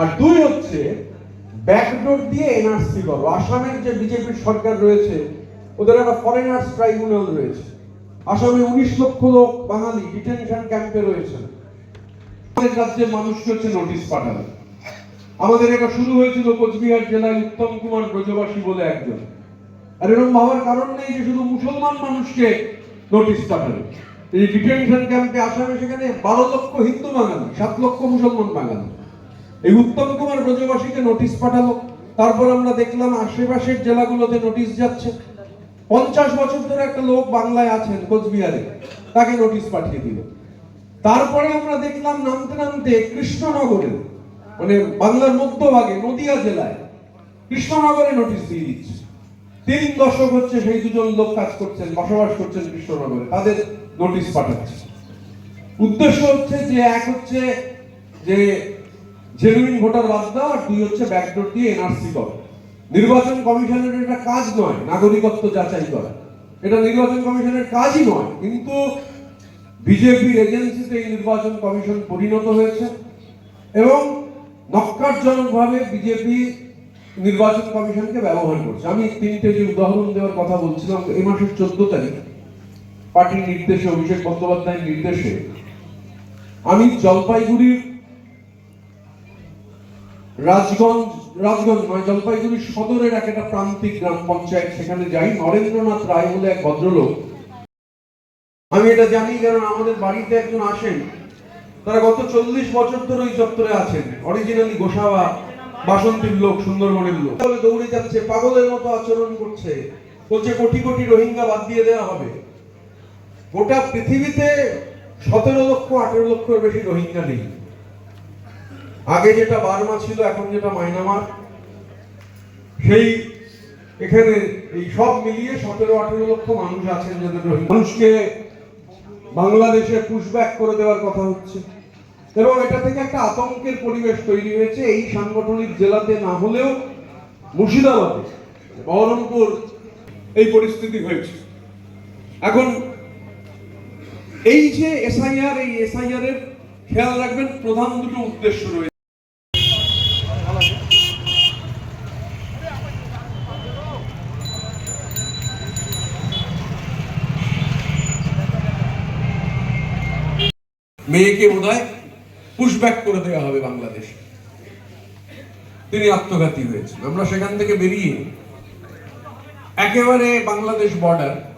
আর দুই হচ্ছে ব্যাকডোর দিয়ে এনআরসি করো। আসামের যে বিজেপির সরকার রয়েছে, ওদের একটা ফরেনার্স ট্রাইব্যুনাল রয়েছে। আসামে উনিশ লক্ষ লোক বাঙালি ডিটেনশন ক্যাম্পে রয়েছেন আমাদের রাজ্যের মানুষকে হচ্ছে নোটিশ পাঠাবে আমাদের এটা শুরু হয়েছিল কোচবিহার জেলায় উত্তম কুমার ব্রজবাসী বলে একজন। আর এরকম ভাবার কারণ নেই যে শুধু মুসলমান মানুষকে নোটিশ পাঠাবে এই ডিটেনশন ক্যাম্পে আসামে সেখানে বারো লক্ষ হিন্দু বাঙালি, সাত লক্ষ মুসলমান বাঙালি। এই উত্তম কুমার ব্রজবাসীকে নোটিশ পাঠালো। তারপর আমরা দেখলাম আশেপাশের জেলাগুলোতে নোটিশ যাচ্ছে। পঞ্চাশ বছর ধরে একটা লোক বাংলায় আছেন কোচবিহারে। তাকে নোটিশ পাঠিয়ে দিল। তারপরে আমরা দেখলাম নামতে নামতে কৃষ্ণনগরে মানে বাংলার মধ্যভাগে, নদিয়া জেলায় কৃষ্ণনগরে নোটিশ দিয়ে দিচ্ছে। তিন দশক হচ্ছে সেই দুজন লোক কাজ করছেন, বসবাস করছেন কৃষ্ণনগরে। তাদের নোটিশ পাঠাচ্ছে। উদ্দেশ্য হচ্ছে যে এক হচ্ছে যে জেনুইন ভোটার বাদ দেওয়া আর দুই হচ্ছে ব্যাকডোর দিয়ে এনআরসি করা। নির্বাচন কমিশনের এটা কাজ নয়, নাগরিকত্ব যাচাই করা। এটা নির্বাচন কমিশনের কাজই নয়, কিন্তু বিজেপির এজেন্সিতে এই নির্বাচন কমিশন পরিণত হয়েছে। এবং নক্কারজনকভাবে বিজেপি নির্বাচন কমিশনকে ব্যবহার করছে। আমি তিনটে যে উদাহরণ দেওয়ার কথা বলছিলাম এই মাসের চোদ্দ তারিখ, পার্টির নির্দেশে, অভিষেক বন্দ্যোপাধ্যায়ের নির্দেশে, আমি জলপাইগুড়ির রাজগঞ্জ রাজগঞ্জ নয় জলপাইগুড়ির সদরের এক একটা প্রান্তিক গ্রাম পঞ্চায়েত, সেখানে যাই নরেন্দ্রনাথ রায় বলে এক ভদ্রলোক। আমি এটা জানি, কারণ আমাদের বাড়িতে একজন আসেন। তারা গত চল্লিশ বছর ধরে ওই চত্বরে আছেন। অরিজিনালি গোসাবা বাসন্তীর লোক, সুন্দরবনের লোক। বলে দৌড়ে যাচ্ছে, পাগলের মতো আচরণ করছে। বলছে, কোটি কোটি রোহিঙ্গা বাদ দিয়ে দেওয়া হবে। গোটা পৃথিবীতে সতেরো লক্ষ, আঠেরো লক্ষের বেশি রোহিঙ্গা নেই। আগে যেটা বার্মা ছিল, এখন যেটা মায়ানমার, সেই এখানে এই সব মিলিয়ে সতেরো আঠেরো লক্ষ মানুষ আছেন যাদের মানুষকে বাংলাদেশে পুশব্যাক করে দেওয়ার কথা হচ্ছে। এবং এটা থেকে একটা আতঙ্কের পরিবেশ তৈরি হয়েছে এই সাংগঠনিক জেলাতে না হলেও মুর্শিদাবাদে, বহরমপুর, এই পরিস্থিতি হয়েছে। এখন এই যে এসআইআর এই এসআইআর এর খেয়াল রাখবেন, প্রধান দুটো উদ্দেশ্য রয়েছে। মেয়েকে বোধহয় পুশব্যাক করে দেওয়া হবে বাংলাদেশ। তিনি আত্মঘাতী হয়েছেন। আমরা সেখান থেকে বেরিয়ে একেবারে বাংলাদেশ বর্ডার